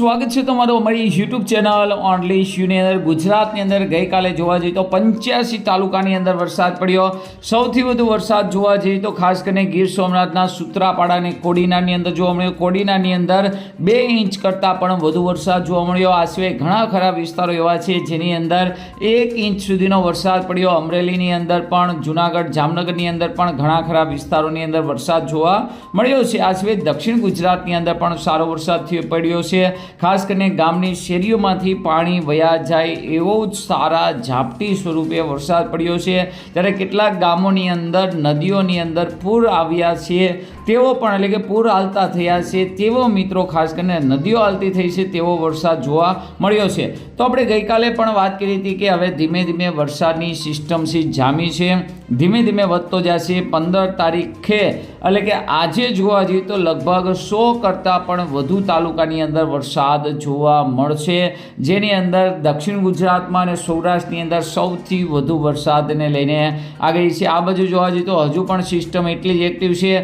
સ્વાગત છે તમારું અમારી યુટ્યુબ ચેનલ ઓનલી શ્યુની અંદર. ગુજરાતની અંદર ગઈકાલે જોવા જઈએ તો પંચ્યાસી તાલુકાની અંદર વરસાદ પડ્યો. સૌથી વધુ વરસાદ જોવા જઈએ તો ખાસ કરીને ગીર સોમનાથના સુત્રાપાડા અને કોડીનાની અંદર જોવા મળ્યો. કોડીનાની અંદર બે ઇંચ કરતાં પણ વધુ વરસાદ જોવા મળ્યો. આ સિવાય ઘણા ખરા વિસ્તારો એવા છે જેની અંદર એક ઇંચ સુધીનો વરસાદ પડ્યો. અમરેલીની અંદર પણ, જુનાગઢ, જામનગરની અંદર પણ ઘણા ખરા વિસ્તારોની અંદર વરસાદ જોવા મળ્યો છે. આ સિવાય દક્ષિણ ગુજરાતની અંદર પણ સારો વરસાદ પડ્યો છે. ખાસ કરીને ગામની શેરીઓમાંથી પાણી વયા જાય એવો જ સારા ઝાપટી સ્વરૂપે વરસાદ પડ્યો છે. ત્યારે કેટલાક ગામોની અંદર, નદીઓની અંદર પૂર આવ્યા છે. તેવો પણ એટલે કે પૂર હાલતા થયા છે તેવો મિત્રો ખાસ કરીને નદીઓ હાલતી થઈ છે, તેવો વરસાદ જોવા મળ્યો છે. તો આપણે ગઈકાલે પણ વાત કરી હતી કે હવે ધીમે ધીમે વરસાદની સિસ્ટમ સી જામી છે, ધીમે ધીમે વધતો જશે. પંદર તારીખે એટલે કે આજે જોવા જઈએ તો લગભગ સો કરતાં પણ વધુ તાલુકાની અંદર વરસાદ જોવા મળશે. જેની અંદર દક્ષિણ ગુજરાતમાં અને સૌરાષ્ટ્રની અંદર સૌથી વધુ વરસાદને લઈને આગળ છે. આ બાજુ જોવા જઈએ તો હજુ પણ સિસ્ટમ એટલી જ એક્ટિવ છે.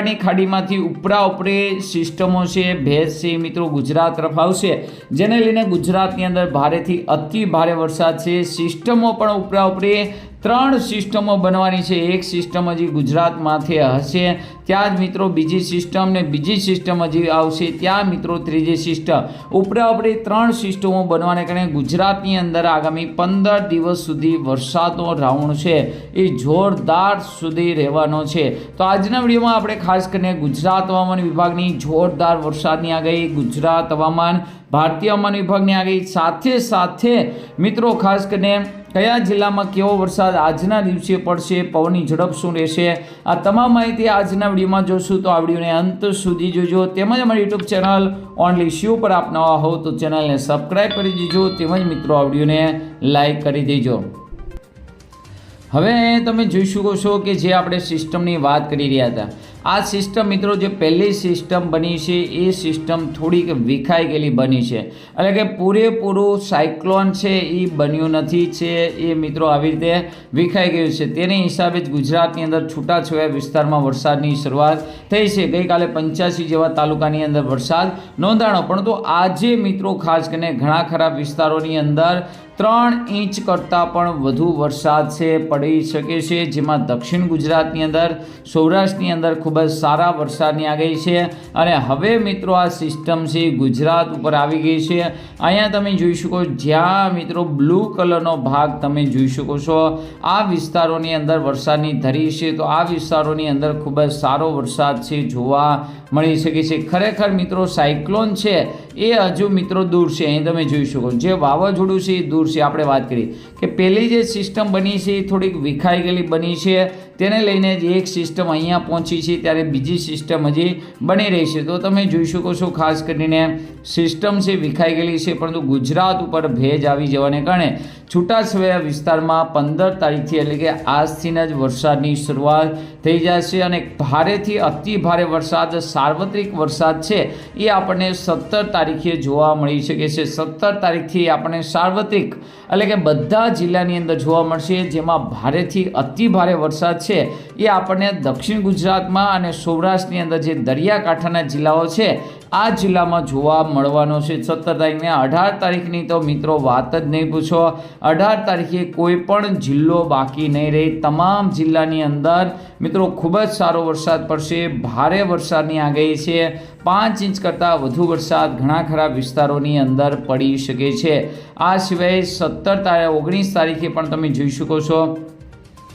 બંગાળની ખાડીમાંથી ઉપરા ઉપરી સિસ્ટમો છે, ભેજ છે મિત્રો, ગુજરાત તરફ આવશે. જેને લઈને ગુજરાતની અંદર ભારેથી અતિ ભારે વરસાદ છે. સિસ્ટમો પણ ઉપરા ઉપરી ત્રણ સિસ્ટમો બનવાની છે. એક સિસ્ટમ હજી ગુજરાતમાંથી હશે. ત્યાં જ મિત્રો બીજી સિસ્ટમ ને બીજી સિસ્ટમ હજી આવશે. ત્યાં મિત્રો ત્રીજી સિસ્ટમ. ઉપરા આપણે ત્રણ સિસ્ટમો બનવાને કારણે ગુજરાતની અંદર આગામી પંદર દિવસ સુધી વરસાદનો રાઉન્ડ છે. એ જોરદાર સુધી રહેવાનો છે. તો આજના વિડીયોમાં આપણે ખાસ કરીને ગુજરાત હવામાન વિભાગની જોરદાર વરસાદની આગાહી, ગુજરાત હવામાન, ભારતીય હવામાન વિભાગની આગાહી સાથે સાથે મિત્રો ખાસ કરીને કયા જિલ્લામાં કેવો વરસાદ આજના દિવસે પડશે, પવનની ઝડપ શું રહેશે? આ તમામ માહિતી આજના વિડીયોમાં જોશું. તો આ વિડીયોને અંત સુધી જોજો. તેમજ અમારી યુટ્યુબ ચેનલ ઓનલી શ્યુ પર આપ નવા હો તો ચેનલને સબસ્ક્રાઈબ કરી દેજો. તેમજ મિત્રો, આ વિડીયોને લાઇક કરી દેજો. હવે તમે જોઈ શકો છો કે જે આપણે સિસ્ટમની વાત કરી રહ્યા હતા. આ સિસ્ટમ મિત્રો જે પહેલી સિસ્ટમ બની છે, એ સિસ્ટમ થોડીક વિખાઈ ગયેલી બની છે. એટલે કે પૂરેપૂરું સાયક્લોન છે, એ બન્યું નથી છે, એ મિત્રો આવી રીતે વિખાઈ ગયું છે. તેને હિસાબે જ ગુજરાતની અંદર છૂટાછવાયા વિસ્તારમાં વરસાદની શરૂઆત થઈ છે. ગઈકાલે પંચ્યાસી જેવા તાલુકાની અંદર વરસાદ નોંધાણો. પરંતુ આજે મિત્રો ખાસ કરીને ઘણા ખરા વિસ્તારોની અંદર ત્રણ ઇંચ કરતાં પણ વધુ વરસાદ છે, પડી શકે છે. જેમાં દક્ષિણ ગુજરાતની અંદર, સૌરાષ્ટ્રની અંદર ખૂબ જ સારા વરસાદની આગાહી છે. અને હવે મિત્રો આ સિસ્ટમ છે, ગુજરાત ઉપર આવી ગઈ છે. અહીંયા તમે જોઈ શકો જ્યાં મિત્રો બ્લુ કલરનો ભાગ તમે જોઈ શકો છો. આ વિસ્તારોની અંદર વરસાદની ધરી છે, તો આ વિસ્તારોની અંદર ખૂબ જ સારો વરસાદ છે, જોવા મળી શકે છે. ખરેખર મિત્રો સાયક્લોન છે, એ હજુ મિત્રો દૂર છે. અહીં તમે જોઈ શકો, જે વાવાઝોડું છે, એ દૂર છે આપણે વાત કરી કે પહેલી જે સિસ્ટમ બની છે એ થોડીક વિખાઈ ગયેલી બની છે તેને લઈને જ એક સિસ્ટમ અહીંયા પહોંચી છે, ત્યારે બીજી સિસ્ટમ હજી બની રહી છે. તો તમે જોઈ શકો છો, ખાસ કરીને સિસ્ટમ છે, વિખાઈ ગયેલી છે, પરંતુ ગુજરાત ઉપર ભેજ આવી જવાને કારણે છૂટાછવાયા વિસ્તારમાં પંદર તારીખથી એટલે કે આજથી જ વરસાદની શરૂઆત થઈ જશે અને ભારેથી અતિ ભારે વરસાદ, સાર્વત્રિક વરસાદ છે, એ આપણને સત્તર તારીખે જોવા મળી શકે છે. સત્તર તારીખથી આપણને સાર્વત્રિક એટલે કે બધા જિલ્લાની અંદર જોવા મળશે, જેમાં ભારેથી અતિ ભારે વરસાદ છે. એ આપણને દક્ષિણ ગુજરાતમાં અને સૌરાષ્ટ્રની અંદર જે દરિયાકાંઠાના જિલ્લાઓ છે, આ જિલ્લામાં જોવા મળવાનો છે. સત્તર તારીખને અઢાર તારીખની તો મિત્રો વાત જ નહીં પૂછો. અઢાર તારીખે કોઈ પણ જિલ્લો બાકી નહીં રહે. તમામ જિલ્લાની અંદર મિત્રો ખૂબ જ સારો વરસાદ પડશે. ભારે વરસાદની આગાહી છે. પાંચ ઇંચ કરતાં વધુ વરસાદ ઘણા ખરા વિસ્તારોની અંદર પડી શકે છે. આ સિવાય સત્તર તારીખ, ઓગણીસ તારીખે પણ તમે જોઈ શકો છો.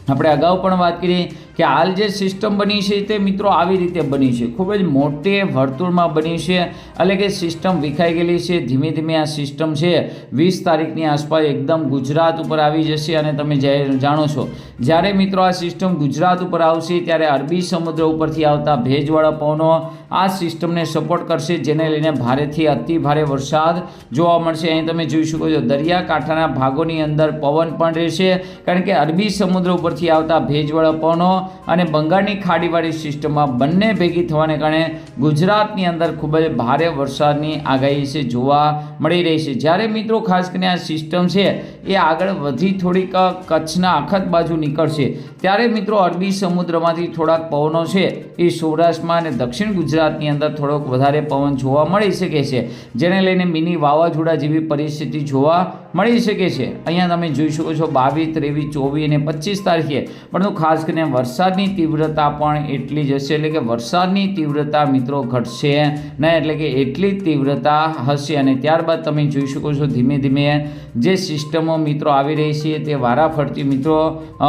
આપણે અગાઉ પણ વાત કરી કે હાલ જે સિસ્ટમ બની છે તે મિત્રો આવી રીતે બની છે. ખૂબ જ મોટે વર્તુળમાં બની છે એટલે કે સિસ્ટમ વિખાઈ ગયેલી છે. ધીમે ધીમે આ સિસ્ટમ છે વીસ તારીખની આસપાસ એકદમ ગુજરાત ઉપર આવી જશે અને તમે જાણો છો, જ્યારે મિત્રો આ સિસ્ટમ ગુજરાત ઉપર આવશે ત્યારે અરબી સમુદ્ર ઉપરથી આવતા ભેજવાળા પવનો આ સિસ્ટમને સપોર્ટ કરશે, જેને લઈને ભારેથી અતિ ભારે વરસાદ જોવા મળશે. અહીં તમે જોઈ શકો છો, દરિયાકાંઠાના ભાગોની અંદર પવન પણ રહેશે, કારણ કે અરબી સમુદ્ર ઉપરથી આવતા ભેજવાળા પવનો અને બંગાળની ખાડીવાળી સિસ્ટમમાં બંને ભેગી થવાને કારણે ગુજરાતની અંદર ખૂબ જ ભારે વરસાદની આગાહી છે, જોવા મળી રહી છે. જ્યારે મિત્રો ખાસ કરીને આ સિસ્ટમ છે, એ આગળ વધી થોડીક કચ્છના અખત બાજુ નીકળશે. ત્યારે મિત્રો અરબી સમુદ્રમાંથી થોડાક પવનો છે, એ સૌરાષ્ટ્રમાં અને દક્ષિણ ગુજરાતની અંદર થોડોક વધારે પવન જોવા મળી શકે છે. જેને લઈને મિની વાવાઝોડા જેવી પરિસ્થિતિ જોવા મળી શકે છે. અહીંયા તમે જોઈ શકો છો બાવીસ, ત્રેવીસ, ચોવીસ અને પચીસ તારીખે. પરંતુ ખાસ કરીને વરસાદની તીવ્રતા પણ એટલી જ હશે. એટલે કે વરસાદની તીવ્રતા મિત્રો ઘટશે નહીં, એટલે કે એટલી તીવ્રતા હશે. અને ત્યારબાદ તમે જોઈ શકો છો ધીમે ધીમે જે સિસ્ટમો મિત્રો આવી રહી છે, તે વારાફરતી મિત્રો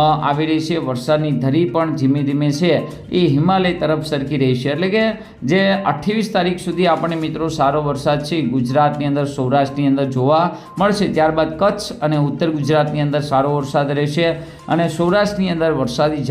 આવી રહી છે. વરસાદની ધરી પણ ધીમે ધીમે છે. એ હિમાલય તરફ સરકી રહી છે. એટલે કે જે અઠ્ઠાવીસ તારીખ સુધી આપણને મિત્રો સારો વરસાદ છે. ગુજરાતની અંદર, સૌરાષ્ટ્રની અંદર જોવા મળશે. ત્યારબાદ કચ્છ અને ઉત્તર ગુજરાતની અંદર સારો વરસાદ રહેશે. અને સૌરાષ્ટ્રની અંદર વરસાદી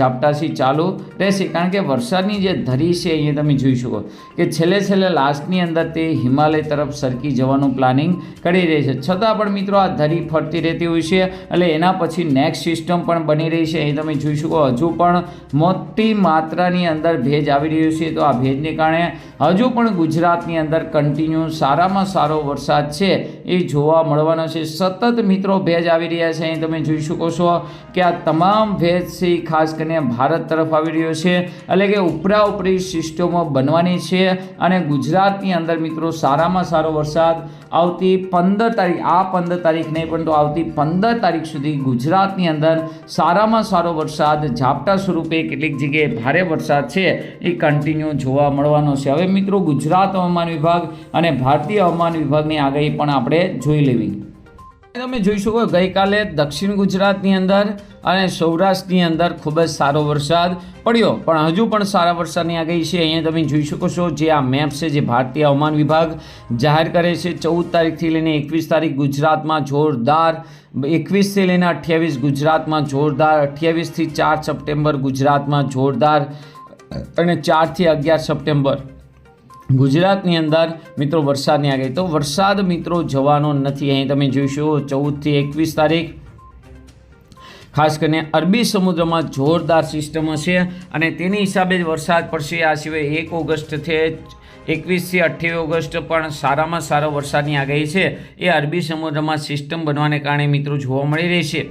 ઝાપટાથી ચાલુ રહેશે. કારણ કે વરસાદની જે ધરી છે, અહીંયા તમે જોઈ શકો કે છેલ્લે છેલ્લે લાસ્ટની અંદર તે હિમાલય તરફ સરકી જવાનું પ્લાનિંગ કરી રહી છે. છતાં પણ મિત્રો, આ ધરી ફરતી રહેતી હોય છે એટલે એના પછી નેક્સ્ટ સિસ્ટમ પણ બની રહી છે. અહીં તમે જોઈ શકો હજુ પણ મોટી માત્રાની અંદર ભેજ આવી રહ્યું છે. તો આ ભેજને કારણે હજુ પણ ગુજરાતની અંદર કન્ટિન્યુ સારામાં સારો વરસાદ છે એ જોવા મળવાનો છે. સતત મિત્રો ભેજ આવી રહ્યા છે. અહીં તમે જોઈ શકો છો કે આ તમામ ભેજ છે એ ખાસ કરીને ભારત તરફ આવી રહ્યો છે. એટલે કે ઉપરા ઉપરી સિસ્ટમો બનવાની છે અને ગુજરાતની અંદર મિત્રો સારામાં સારો વરસાદ આવતી પંદર તારીખ, આ પંદર તારીખ નહીં, પરંતુ આવતી પંદર તારીખ સુધી ગુજરાતની અંદર સારામાં સારો વરસાદ ઝાપટા સ્વરૂપે કેટલીક જગ્યાએ ભારે વરસાદ છે એ કન્ટિન્યુ જોવા મળવાનો છે. હવે મિત્રો ગુજરાત હવામાન વિભાગ અને ભારતીય હવામાન વિભાગની આગાહી પણ આપણે જોઈ લેવી. તમે જોઈ શકો ગઈકાલે દક્ષિણ ગુજરાતની અંદર અને સૌરાષ્ટ્રની અંદર ખૂબ જ સારો વરસાદ પડ્યો. પણ હજુ પણ સારા વરસાદની આગાહી છે, અહીંયા તમે જોઈ શકો છો જે આ મેપ છે જે ભારતીય હવામાન વિભાગ જાહેર કરે છે, ચૌદ તારીખથી લઈને એકવીસ તારીખ ગુજરાતમાં જોરદાર, એકવીસથી લઈને અઠ્યાવીસ ગુજરાતમાં જોરદાર, અઠ્યાવીસથી ચાર સપ્ટેમ્બર ગુજરાતમાં જોરદાર અને ચારથી અગિયાર સપ્ટેમ્બર ગુજરાતની અંદર મિત્રો વરસાદની આગાહી તો વરસાદ મિત્રો જવાનો નથી. અહીં તમે જોઈશો, ચૌદથી એકવીસ તારીખ. ખાસ કરીને અરબી સમુદ્રમાં જોરદાર સિસ્ટમ હશે અને તેની હિસાબે જ વરસાદ પડશે. આ સિવાય એક ઓગસ્ટથી એકવીસથી અઠ્યાવીસ ઓગસ્ટ પણ સારામાં સારો વરસાદની આગાહી છે. એ અરબી સમુદ્રમાં સિસ્ટમ બનવાને કારણે મિત્રો જોવા મળી રહી છે.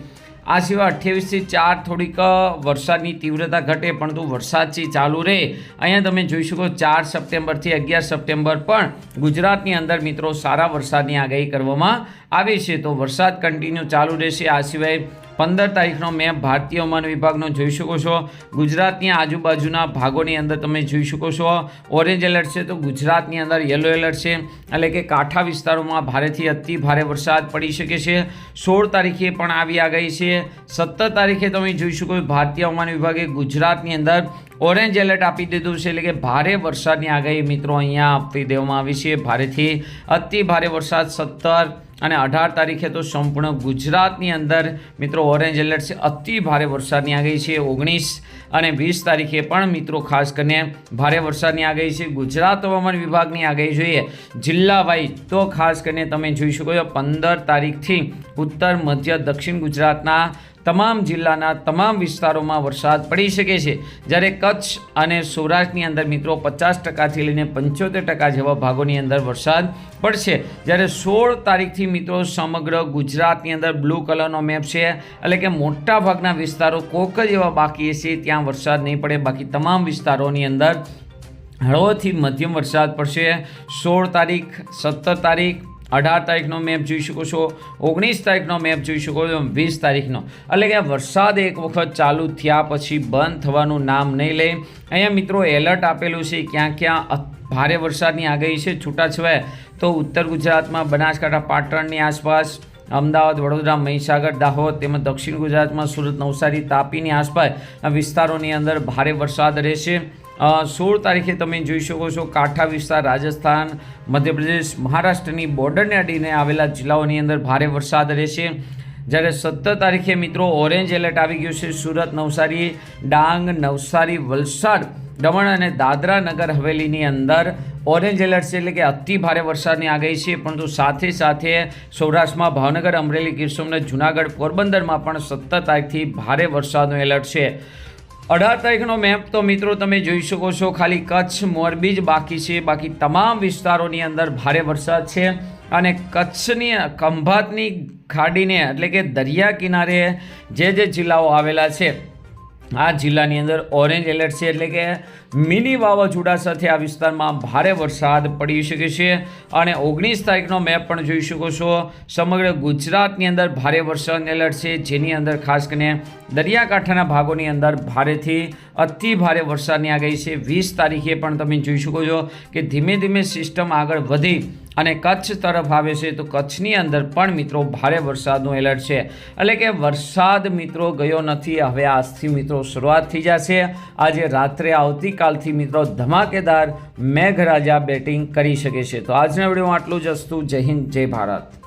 આ સિવાય અઠ્યાવીસથી ચાર થોડીક વરસાદની તીવ્રતા ઘટે, પરંતુ વરસાદથી ચાલુ રહે, અહીંયા તમે જોઈ શકો ચાર સપ્ટેમ્બરથી અગિયાર સપ્ટેમ્બર પણ ગુજરાતની અંદર મિત્રો સારા વરસાદની આગાહી કરવામાં આવી છે. તો વરસાદ કન્ટિન્યુ ચાલુ રહેશે. આ સિવાય પંદર તારીખનો મેપ ભારતીય હવામાન વિભાગનો જોઈ શકો છો. ગુજરાતની આજુબાજુના ભાગોની અંદર તમે જોઈ શકો છો. ઓરેન્જ એલર્ટ છે તો ગુજરાતની અંદર યલો એલર્ટ છે. એટલે કે કાંઠા વિસ્તારોમાં ભારેથી અતિ ભારે વરસાદ પડી શકે છે. સોળ તારીખે પણ આવી આગાહી છે. સત્તર તારીખે તમે જોઈ શકો ભારતીય હવામાન વિભાગે ગુજરાતની અંદર ઓરેન્જ એલર્ટ આપી દીધું છે. એટલે કે ભારે વરસાદની આગાહી મિત્રો અહીંયા આપી દેવામાં આવી છે. ભારેથી અતિ ભારે વરસાદ સત્તર અને અઢાર તારીખે તો સંપૂર્ણ ગુજરાતની અંદર મિત્રો ઓરેન્જ એલર્ટ છે. અતિ ભારે વરસાદની આગાહી છે. ઓગણીસ અને વીસ તારીખે પણ મિત્રો ખાસ કરીને ભારે વરસાદની આગાહી છે. ગુજરાત હવામાન વિભાગની આગાહી જોઈએ. જિલ્લા વાઇઝ તો ખાસ કરીને તમે જોઈ શકો છો, પંદર તારીખથી ઉત્તર, મધ્ય, દક્ષિણ ગુજરાતના તમામ જિલ્લાના તમામ વિસ્તારોમાં વરસાદ પડી શકે છે. જ્યારે કચ્છ અને સૌરાષ્ટ્રની અંદર મિત્રો પચાસ ટકાથી લઈને પંચોતેર ટકા જેવા ભાગોની અંદર વરસાદ પડશે. જ્યારે સોળ તારીખથી મિત્રો સમગ્ર ગુજરાતની અંદર બ્લુ કલરનો મેપ છે. એટલે કે મોટા ભાગના વિસ્તારો કોક જ એવા બાકી છે ત્યાં વરસાદ નહીં પડે. બાકી તમામ વિસ્તારોની અંદર હળવોથી મધ્યમ વરસાદ પડશે. સોળ તારીખ, સત્તર તારીખ, અઢાર તારીખનો મેપ જોઈ શકો છો. ઓગણીસ તારીખનો મેપ જોઈ શકો છો વીસ તારીખનો. એટલે કે વરસાદ એક વખત ચાલુ થયા પછી બંધ થવાનું નામ નહીં લે. અહીંયા મિત્રો એલર્ટ આપેલું છે ક્યાં ક્યાં ભારે વરસાદની આગાહી છે છૂટાછવાયા. તો ઉત્તર ગુજરાતમાં, બનાસકાંઠા, પાટણની આસપાસ અમદાવાદ, વડોદરા, મહીસાગર, દાહોદ તેમજ દક્ષિણ ગુજરાતમાં સુરત, નવસારી, તાપીની આસપાસ વિસ્તારોની અંદર ભારે વરસાદ રહેશે. સોળ તારીખે તમે જોઈ શકો છો કાંઠા વિસ્તાર, રાજસ્થાન, મધ્યપ્રદેશ, મહારાષ્ટ્રની બોર્ડરને અડીને આવેલા જિલ્લાઓની અંદર ભારે વરસાદ રહેશે. જ્યારે સત્તર તારીખે મિત્રો ઓરેન્જ એલર્ટ આવી ગયું છે. સુરત, નવસારી, ડાંગ, નવસારી, વલસાડ, દમણ અને દાદરા નગર હવેલીની અંદર ઓરેન્જ એલર્ટ છે એટલે કે અતિ ભારે વરસાદની આગાહી છે, પરંતુ સાથે સાથે સૌરાષ્ટ્રમાં ભાવનગર, અમરેલી ગીર સોમનાથ જુનાગઢ પોરબંદરમાં પણ સત્તર તારીખથી ભારે વરસાદનો એલર્ટ છે. અઢાર તારીખનો મેપ તો મિત્રો તમે જોઈ શકો છો, ખાલી કચ્છ મોરબી જ બાકી છે. બાકી તમામ વિસ્તારોની અંદર ભારે વરસાદ છે અને કચ્છની ખંભાતની ખાડીને, એટલે કે દરિયા કિનારે જે જે જિલ્લાઓ આવેલા છે આ જિલ્લાની અંદર ઓરેન્જ એલર્ટ છે એટલે કે મિની વાવાઝોડા સાથે આ વિસ્તારમાં ભારે વરસાદ પડી શકે છે. અને ઓગણીસ તારીખનો મેપ પણ જોઈ શકો છો. સમગ્ર ગુજરાતની અંદર ભારે વરસાદ એલર્ટ છે. જેની અંદર ખાસ કરીને દરિયાકાંઠાના ભાગોની અંદર ભારેથી અતિ ભારે વરસાદની આગાહી છે. વીસ તારીખે પણ તમે જોઈ શકો છો કે ધીમે ધીમે સિસ્ટમ આગળ વધી અને કચ્છ તરફ આવે છે તો કચ્છની અંદર પણ મિત્રો ભારે વરસાદનું એલર્ટ છે. એટલે કે વરસાદ મિત્રો ગયો નથી. હવે આજથી મિત્રો શરૂઆત થઈ જશે. આજે રાત્રે આવતીકાલથી મિત્રો ધમાકેદાર મેઘરાજા બેટિંગ કરી શકે છે. તો આજના વિડીયોમાં આટલું જ હતું જય હિન્દ, જય ભારત.